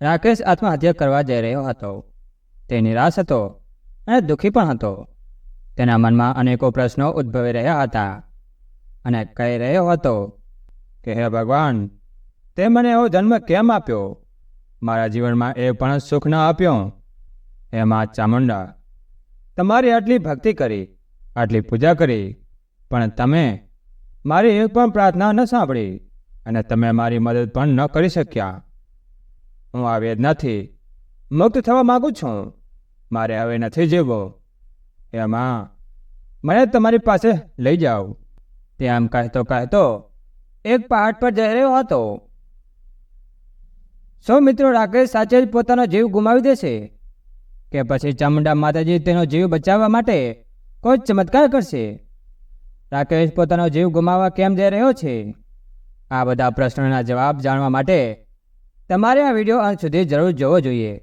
રાકેશ આત્મહત્યા કરવા જઈ રહ્યો હતો. તે નિરાશ હતો અને દુઃખી પણ હતો. તેના મનમાં અનેકો પ્રશ્નો ઉદ્ભવી રહ્યા હતા અને કહી રહ્યો હતો કે, હે ભગવાન, તે મને એવો જન્મ કેમ આપ્યો? મારા જીવનમાં એ પણ સુખ ન આપ્યો. હે મા ચામુંડા, તમારી આટલી ભક્તિ કરી, આટલી પૂજા કરી, પણ તમે મારી એક પણ પ્રાર્થના ન સાંભળી અને તમે મારી મદદ પણ ન કરી શક્યા. હું આ વેદનાથી મુક્ત થવા માગું છું. મારે હવે નથી જીવવો એમાં મને તમારી પાસે લઈ જાઓ. તે આમ કહેતો કહેતો એક પહાડ પર જઈ રહ્યો હતો. સૌ મિત્રો રાકેશ સાચે જ પોતાનો જીવ ગુમાવી દેશે? કે પછી ચામુંડા માતાજી તેનો જીવ બચાવવા માટે કોઈ ચમત્કાર કરશે? રાકેશ પોતાનો જીવ ગુમાવવા કેમ જઈ રહ્યો છે? આ બધા પ્રશ્નોના જવાબ જાણવા માટે તમારે આ વીડિયો અંત સુધી જરૂર જોવો જોઈએ.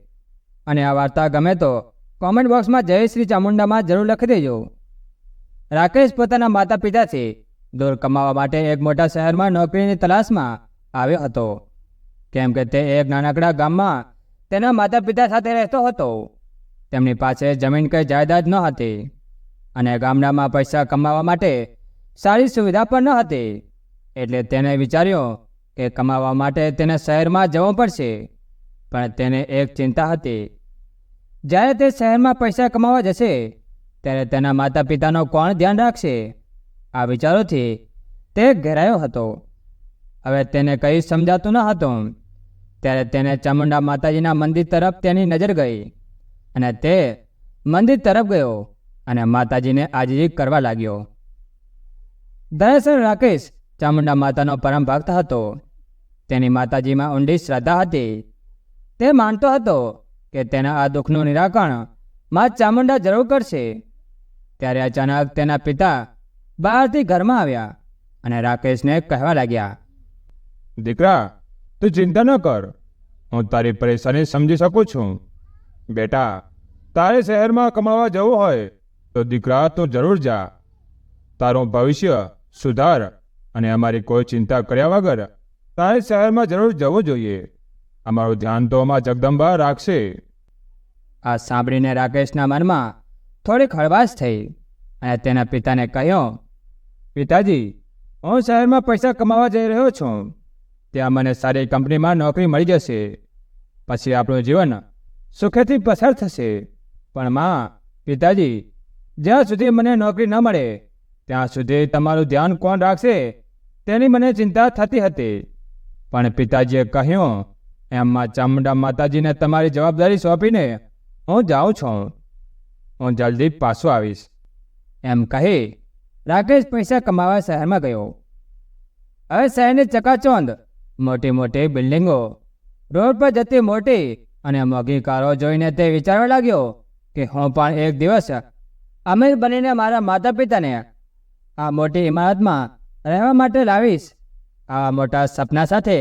અને આ વાર્તા ગમે તો કોમેન્ટ બોક્સમાં જય શ્રી ચામુંડામાં જરૂર લખી દેજો. રાકેશ પોતાના માતા પિતાથી દૂર કમાવા માટે એક મોટા શહેરમાં નોકરીની તલાશમાં આવ્યો હતો. કેમ કે તે એક નાનકડા ગામમાં તેના માતા પિતા સાથે રહેતો હતો. તેમની પાસે જમીન કે જાયદાદ ન હતી અને ગામડામાં પૈસા કમાવા માટે સારી સુવિધા પણ ન હતી. એટલે તેણે વિચાર્યું કે કમાવા માટે તેને શહેરમાં જવું પડશે. પણ તેને એક ચિંતા હતી. જ્યારે તે શહેરમાં પૈસા કમાવા જશે, ત્યારે તેના માતા પિતાનો કોણ ધ્યાન રાખશે? આ વિચારોથી તે ઘેરાયો હતો. હવે તેને કંઈ સમજાતું ન હતું. ત્યારે તેને ચામુંડા માતાજીના મંદિર તરફ તેની નજર ગઈ અને તે મંદિર તરફ ગયો અને માતાજીને આજીજી કરવા લાગ્યો. દરેસર રાકેશ ચામુંડા માતાનો પરમ ભક્ત હતો. તેની માતાજીમાં ઊંડી શ્રદ્ધા હતી. તે માનતો હતો કે તેના આ દુઃખનું નિરાકરણ મા ચામુંડા જરૂર કરશે. ત્યારે અચાનક તેના પિતા બહારથી ઘરમાં આવ્યા અને રાકેશને કહેવા લાગ્યા, દીકરા, તું ચિંતા ન કર. હું તારી પરેશાની સમજી શકું છું. બેટા, તારે શહેરમાં કમાવા જવું હોય તો દીકરા, તું જરૂર જા. તારું ભવિષ્ય સુધાર. અને અમારી કોઈ ચિંતા કર્યા વગર તારે શહેરમાં જરૂર જવું જોઈએ. અમારું ધ્યાન તો અમા જગદંબા રાખશે. આ સાંભળીને રાકેશના મનમાં થોડીક હળવાશ થઈ અને તેના પિતાને કહ્યું પિતાજી હું શહેરમાં પૈસા કમાવા જઈ રહ્યો છું. ત્યાં મને સારી કંપનીમાં નોકરી મળી જશે. પછી આપણું જીવન સુખેથી પસાર થશે. પણ માં પિતાજી જ્યાં સુધી મને નોકરી ન મળે ત્યાં સુધી તમારું ધ્યાન કોણ રાખશે? તેની મને ચિંતા થતી હતી. પણ પિતાજીએ કહ્યું એમમાં ચામુંડા માતાજીને તમારી જવાબદારી સોંપીને હું જાઉં છું. હું જલ્દી પાછો આવીશ. એમ કહી રાકેશ પૈસા કમાવા શહેરમાં ગયો. હવે શહેરની ચકાચોંધ, મોટી મોટી બિલ્ડિંગો, રોડ પર જતી મોટી અને મોગી કારો જોઈને તે વિચારવા લાગ્યો કે હું પણ એક દિવસ અમીર બનીને મારા માતા પિતાને આ મોટી ઇમારતમાં રહેવા માટે લાવીશ. આવા મોટા સપના સાથે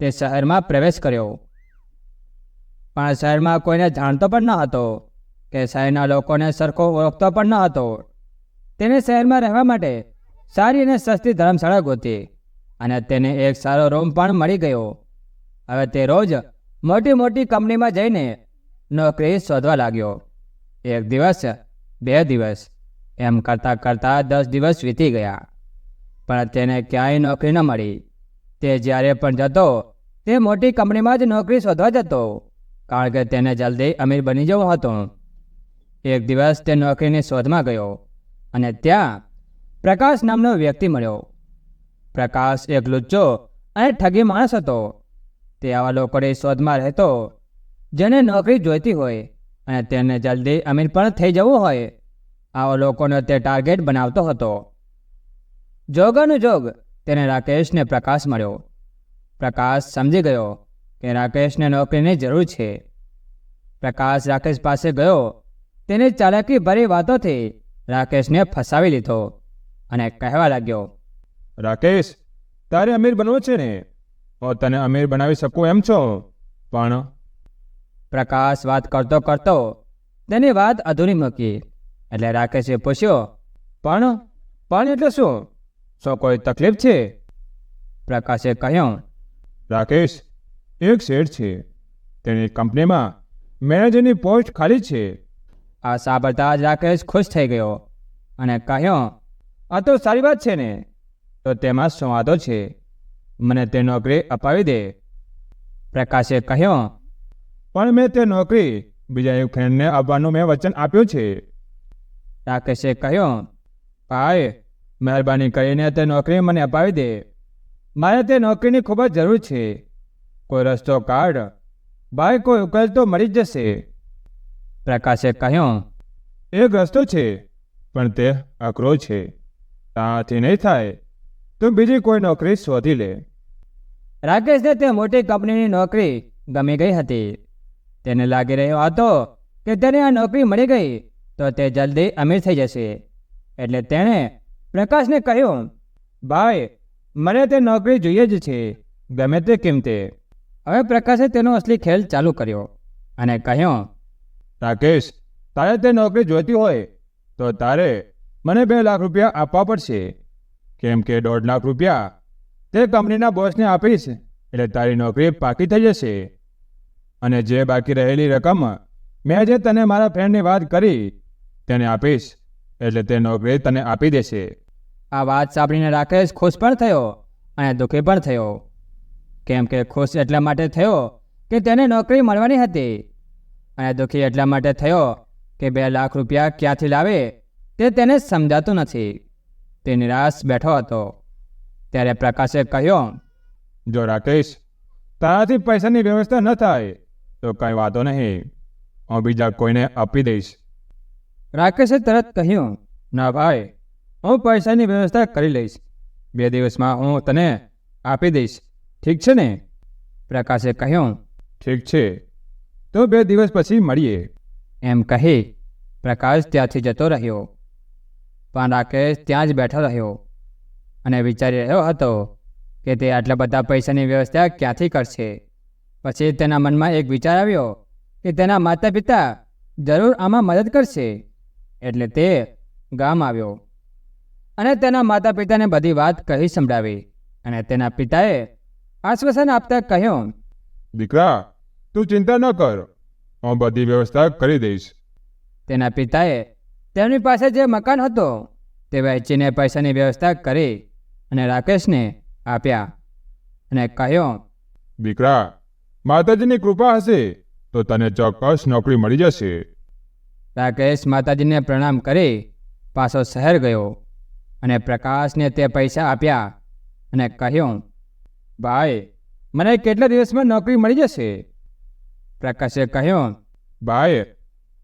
તે શહેરમાં પ્રવેશ કર્યો. પણ શહેરમાં કોઈને જાણતો પણ ન હતો કે શહેરના લોકોને સરખો ઓળખતો પણ ન હતો. તેને શહેરમાં રહેવા માટે સારી અને સસ્તી ધર્મશાળા ગોતી અને તેને એક સારો રૂમ પણ મળી ગયો. હવે તે રોજ મોટી મોટી કંપનીમાં જઈને નોકરી શોધવા લાગ્યો. એક દિવસ, બે દિવસ, એમ કરતાં કરતાં દસ દિવસ વીતી ગયા. પણ તેને ક્યાંય નોકરી ન મળી. તે જ્યારે પણ જતો, તે મોટી કંપનીમાં જ નોકરી શોધવા જતો, કારણ કે તેને જલ્દી અમીર બની જવું હતું. એક દિવસ તે નોકરીની શોધમાં ગયો અને ત્યાં પ્રકાશ નામનો વ્યક્તિ મળ્યો. પ્રકાશ એક લુચ્ચો અને ઠગી માણસ હતો. તે આવા લોકોની શોધમાં રહેતો, જેને નોકરી જોઈતી હોય અને તેને જલ્દી અમીર પણ થઈ જવું હોય. આવા લોકોનો તે ટાર્ગેટ બનાવતો હતો. જોગાનું જોગ. તેને રાકેશને પ્રકાશ મળ્યો. પ્રકાશ સમજી ગયો કે રાકેશને નોકરીની જરૂર છે. પ્રકાશ રાકેશ પાસે ગયો. તેને ચાલાકી ભરી વાતોથી રાકેશને ફસાવી લીધો અને કહેવા લાગ્યો રાકેશ તારે અમીર બનવું છે ને? હું તને અમીર બનાવી શકું એમ છો પણ પ્રકાશ વાત કરતો કરતો તેની વાત અધૂરી મૂકી. એટલે રાકેશે પૂછ્યો પણ પણ એટલે શું? શું કોઈ તકલીફ છે પ્રકાશે કહ્યું રાકેશ એક શેઠ છે તેની કંપનીમાં મેનેજરની પોસ્ટ ખાલી છે આ સાંભળતા જ રાકેશ ખુશ થઈ ગયો અને કહ્યું આ તો સારી વાત છે ને તો તેમાં શું વાંધો છે મને તે નોકરી અપાવી દે પ્રકાશે કહ્યું પણ મેં તે નોકરી બીજા એક ફ્રેન્ડને આપવાનું મેં વચન આપ્યું છે રાકેશે કહ્યું ભાઈ મહેરબાની કરીને તે નોકરી મને અપાવી દે. મારે તે નોકરીની ખૂબ જ જરૂર છે. કોઈ રસ્તો કાઢ. ભાઈ, કોઈ ઉકેલ તો મળી જ જશે. પ્રકાશે કહ્યું, એક રસ્તો છે, પણ તે અઘરો છે. ત્યાંથી નહીં થાય. તો બીજી કોઈ નોકરી શોધી લે. રાકેશને તે મોટી કંપનીની નોકરી ગમી ગઈ હતી. તેને લાગી રહ્યો હતો કે તેને આ નોકરી મળી ગઈ તો તે જલ્દી અમીર થઈ જશે. એટલે તેણે પ્રકાશને કહ્યું, ભાઈ, મને તે નોકરી જોઈએ જ છે. ગમે તે કિંમતે. હવે પ્રકાશે તેનો અસલી ખેલ ચાલુ કર્યો અને કહ્યું, રાકેશ, તારે તે નોકરી જોઈતી હોય તો તારે મને બે લાખ રૂપિયા આપવા પડશે. કેમ કે દોઢ લાખ રૂપિયા તે કંપનીના બોસને આપીશ, એટલે તારી નોકરી પાકી થઈ જશે. અને જે બાકી રહેલી રકમ મેં જે તને મારા ફ્રેન્ડની વાત કરી, તેને આપીશ. એટલે તે નોકરી તને આપી દેશે. આ વાત સાંભળીને રાકેશ ખુશ પણ થયો અને દુઃખી પણ થયો. કેમ કે ખુશ એટલા માટે થયો કે તેને નોકરી મળવાની હતી. અને દુઃખી એટલા માટે થયો કે બે લાખ રૂપિયા ક્યાંથી લાવે તે તેને સમજાતું નથી. તે નિરાશ બેઠો હતો. ત્યારે પ્રકાશે કહ્યું જો રાકેશ તારાથી પૈસાની વ્યવસ્થા ન થાય તો કંઈ વાંધો નહીં. હું બીજા કોઈને આપી દઈશ. રાકેશે તરત કહ્યું, ના ભાઈ, હું પૈસાની વ્યવસ્થા કરી લઈશ. બે દિવસમાં હું તને આપી દઈશ. ઠીક છે ને? પ્રકાશે કહ્યું, ઠીક છે. તો બે દિવસ પછી મળીએ. એમ કહી પ્રકાશ ત્યાંથી જતો રહ્યો. પણ રાકેશ ત્યાં જ બેઠો રહ્યો અને વિચારી રહ્યો હતો કે તે આટલા બધા પૈસાની વ્યવસ્થા ક્યાંથી કરશે. પછી તેના મનમાં એક વિચાર આવ્યો કે તેના માતા પિતા જરૂર આમાં મદદ કરશે. એટલે તે ગામ આવ્યો. અને તેના માતા પિતાને બધી વાત કહી સંભળાવી. અને તેના પિતાએ આશ્વાસન આપતા કહ્યું દીકરા તું ચિંતા ન કર. હું બધી વ્યવસ્થા કરી દઈશ. તેના પિતાએ તેમની પાસે જે મકાન હતો તે વેચીને પૈસાની વ્યવસ્થા કરી અને રાકેશને આપ્યા અને કહ્યું દીકરા માતાજીની કૃપા હશે તો તને ચોક્કસ નોકરી મળી જશે. રાકેશ માતાજીને પ્રણામ કરી, પાછો શહેર ગયો અને પ્રકાશને તે પૈસા આપ્યા અને કહ્યું, ભાઈ, મને કેટલા દિવસમાં નોકરી મળી જશે? પ્રકાશે કહ્યું, ભાઈ,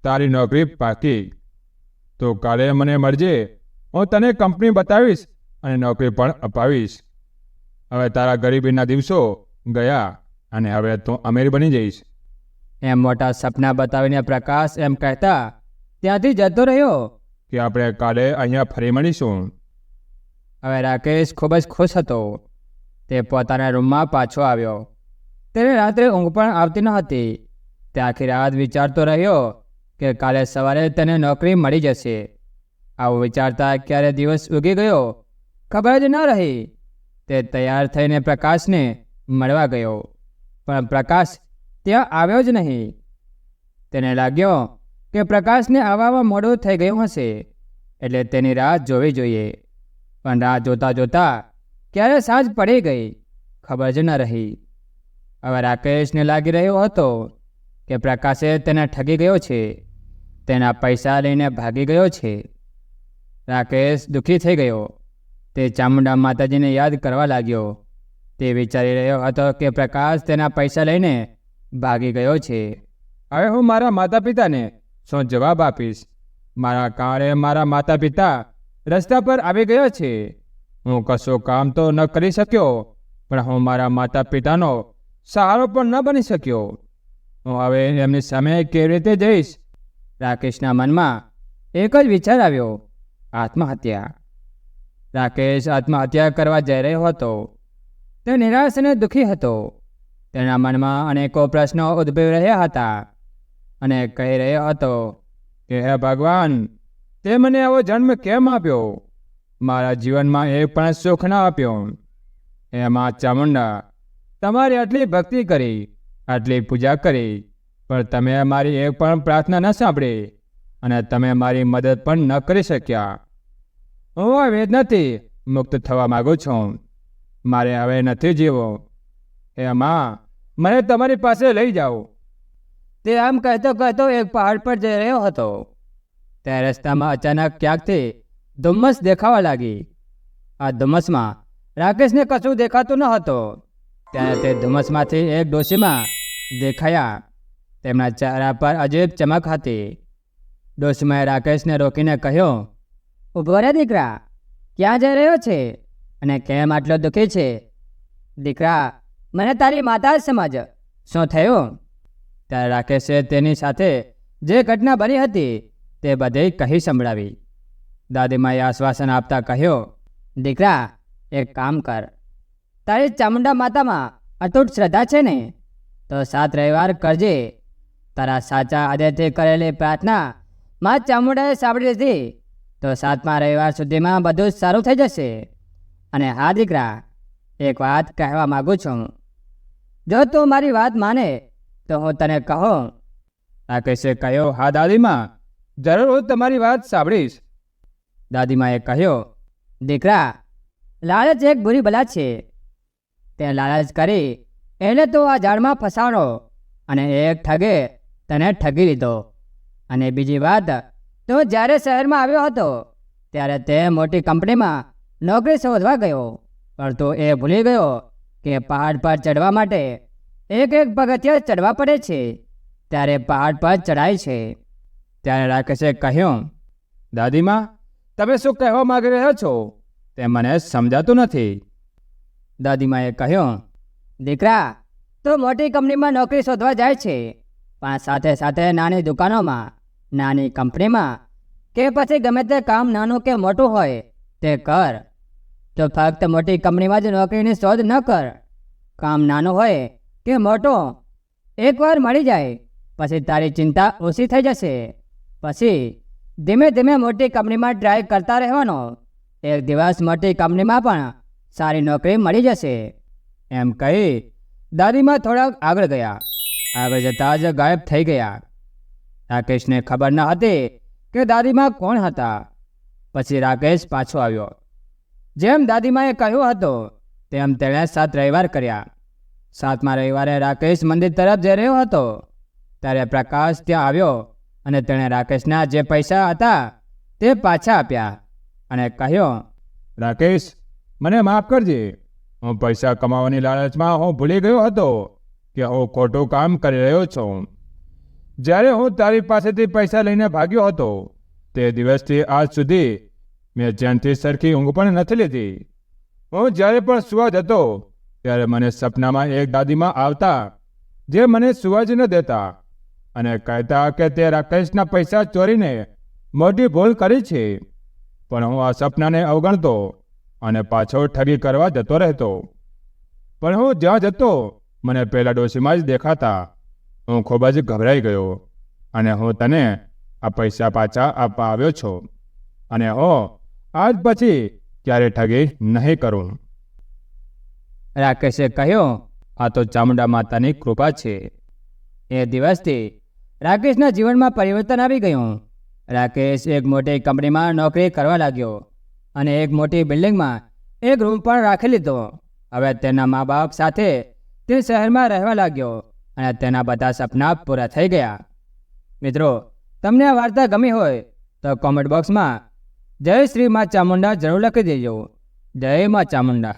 તારી નોકરી પાકી. તો કાલે મને મળજે, હું તને કંપની બતાવીશ અને નોકરી પણ અપાવીશ. હવે તારા ગરીબીના દિવસો ગયા અને હવે તું અમીર બની જઈશ. એમ મોટા સપના બતાવીને પ્રકાશ એમ કહેતા ત્યાંથી જતો રહ્યો. કે આપણે કાલે અહીંયા ફરી મળીશું? હવે રાકેશ ખૂબ જ ખુશ હતો. તે પોતાના રૂમમાં પાછો આવ્યો. તેને રાત્રે ઊંઘ પણ આવતી ન હતી. તે આખી રાત વિચારતો રહ્યો કે કાલે સવારે તેને નોકરી મળી જશે. આવું વિચારતા ક્યારે દિવસ ઉગી ગયો? ખબર જ ન રહી. તે તૈયાર થઈને પ્રકાશને મળવા ગયો. પણ પ્રકાશ ત્યાં આવ્યો જ નહીં. તેને લાગ્યો કે પ્રકાશને આવવામાં મોડો થઈ ગયું હશે, એટલે તેની રાહ જોવી જોઈએ. પણ રાહ જોતા જોતા ક્યારે સાંજ પડી ગઈ ખબર જ ન રહી. હવે રાકેશને લાગી રહ્યો હતો કે પ્રકાશે તેને ઠગી ગયો છે, તેના પૈસા લઈને ભાગી ગયો છે. રાકેશ દુઃખી થઈ ગયો. તે ચામુંડા માતાજીને યાદ કરવા લાગ્યો. તે વિચારી રહ્યો હતો કે પ્રકાશ તેના પૈસા લઈને ભાગી ગયો છે. હવે હું મારા માતા પિતાને શું જવાબ આપીશ, મારા કારણે મારા માતા પિતા રસ્તા પર આવી ગયો છે. હું કશું કામ તો ન કરી શક્યો, પણ હું મારા માતા પિતાનો સહારો પણ ન બની શક્યો. હું હવે એમની સામે કેવી રીતે જઈશ? રાકેશના મનમાં એક જ વિચાર આવ્યો, આત્મહત્યા. રાકેશ આત્મહત્યા કરવા જઈ રહ્યો હતો. તે નિરાશ અને દુઃખી હતો. તેના મનમાં અનેકો પ્રશ્નો ઉદ્ભવી રહ્યા હતા. અને કહી રહ્યો હતો કે, હે ભગવાન, તે મને આવો જન્મ કેમ આપ્યો? મારા જીવનમાં એક પણ સુખ ન આપ્યો. હે મા ચામુંડા તમારી આટલી ભક્તિ કરી, આટલી પૂજા કરી, પણ તમે મારી એક પણ પ્રાર્થના ન સાંભળી અને તમે મારી મદદ પણ ન કરી શક્યા. હું આ વેદનાથી મુક્ત થવા માગું છું. મારે હવે નથી જીવો હે માં, મને તમારી પાસે લઈ જાઓ. તે આમ કહેતો કહેતો એક પહાડ પર જઈ રહ્યો હતો. ત્યાં રસ્તામાં અચાનક ક્યાંકથી ધુમ્મસ દેખાવા લાગી. આ ધુમ્મસમાં રાકેશને કશું દેખાતું ન હતો. ત્યારે તે ધુમ્મસમાંથી એક ડોશીમાં દેખાયા. તેમના ચહેરા પર અજીબ ચમક હતી. ડોશીમાએ રાકેશને રોકીને કહ્યું, ઊભો રે દીકરા, ક્યાં જઈ રહ્યો છે? અને કેમ આટલો દુઃખી છે? દીકરા, મને તારી માતા જ સમજ. શું થયું? ત્યારે રાકેશે તેની સાથે જે ઘટના બની હતી તે બધે કહી સંભળાવી. દાદીમાએ આશ્વાસન આપતા કહ્યો, દીકરા, એક કામ કર. તારી ચામુંડા માતામાં અતૂટ શ્રદ્ધા છે ને, તો સાત રવિવાર કરજે. તારા સાચા આદરથી કરેલી પ્રાર્થના મા ચામુંડાએ સાંભળી લીધી, તો સાતમા રવિવાર સુધીમાં બધું જ સારું થઈ જશે. અને હા, દીકરા, એક વાત કહેવા માગું છું. જો તું મારી વાત માને તો હું તને કહું રાકેશે કહ્યો, હા, દાદીમાં, જરૂર હું તમારી વાત સાંભળીશ. દાદીમાએ કહ્યું, દીકરા, લાલચ એક બુરી બલા છે. તે લાલચ કરી એને તો આ ઝાડમાં ફસાણો અને એક ઠગે તને ઠગી લીધો. અને બીજી વાત, તું જ્યારે શહેરમાં આવ્યો હતો, ત્યારે તે મોટી કંપનીમાં નોકરી શોધવા ગયો. પણ તું એ ભૂલી ગયો કે પહાડ પર ચડવા માટે એક એક પગથિયા ચડવા પડે છે, ત્યારે પહાડ પર ચડાય છે. ત્યારે રાકેશે કહ્યું, દાદીમાં, તમે શું કહેવા માંગી રહ્યા છો? તે મને સમજાતું નથી. દાદીમાએ કહ્યું, દીકરા, તો મોટી કંપનીમાં નોકરી શોધવા જાય છે, પણ સાથે સાથે નાની દુકાનોમાં, નાની કંપનીમાં, કે પછી ગમે તે કામ નાનું કે મોટું હોય, તે કર. તો ફક્ત મોટી કંપનીમાં જ નોકરીની શોધ ન કર. કામ નાનું હોય કે મોટો, એકવાર મળી જાય, પછી તારી ચિંતા ઓછી થઈ જશે. પછી ધીમે ધીમે મોટી કંપનીમાં ટ્રાય કરતા રહેવાનો. એક દિવસ મોટી કંપનીમાં પણ સારી નોકરી મળી જશે. એમ કહી દાદીમાં થોડાક આગળ ગયા. આગળ જતાં જ ગાયબ થઈ ગયા. રાકેશને ખબર ન હતી કે દાદીમાં કોણ હતા. પછી રાકેશ પાછો આવ્યો. જેમ દાદીમાએ કહ્યું હતું, તેમ તેણે સાત રવિવાર કર્યા. સાતમા રવિવારે રાકેશ મંદિર તરફ જઈ રહ્યો હતો. ત્યારે પ્રકાશ ત્યાં આવ્યો અને તેણે રાકેશના જે પૈસા હતા તે પાછા આપ્યા અને કહ્યો, રાકેશ, મને માફ કરજે. હું પૈસા કમાવાની લાલચમાં હું ભૂલી ગયો હતો કે હું ખોટું કામ કરી રહ્યો છું. જ્યારે હું તારી પાસેથી પૈસા લઈને ભાગ્યો હતો, તે દિવસથી આજ સુધી મેં જ્યાંથી સરખી ઊંઘ પણ નથી લીધી. હું જ્યારે પણ સુવા જતો ત્યારે મને સપનામાં એક દાદીમાં આવતા, જે મને સુવા ન દેતા અને કહેતા કે તે રાકેશના પૈસા ચોરીને મોટી ભૂલ કરી છે. પણ હું આ સપનાને અવગણતો અને પાછો ઠગી કરવા જતો રહેતો. પણ હું જ્યાં જતો, મને પહેલાં ડોશીમાં જ દેખાતા. હું ખૂબ જ ગભરાઈ ગયો અને હું તને આ પૈસા પાછા આપવા આવ્યો છું. અને હું આજ પછી ક્યારે ઠગી નહીં કરું. રાકેશે કહ્યું, આ તો ચામુંડા માતાની કૃપા છે. એ દિવસથી રાકેશના જીવનમાં પરિવર્તન આવી ગયું. રાકેશ એક મોટી કંપનીમાં નોકરી કરવા લાગ્યો અને એક મોટી બિલ્ડિંગમાં એક રૂમ પણ રાખી લીધો. હવે તેના મા બાપ સાથે તે શહેરમાં રહેવા લાગ્યો અને તેના બધા સપના પૂરા થઈ ગયા. મિત્રો, તમને આ વાર્તા ગમી હોય તો કોમેન્ટ બોક્સમાં જય શ્રી મા ચામુંડા જરૂર લખી દેજો. જય મા ચામુંડા.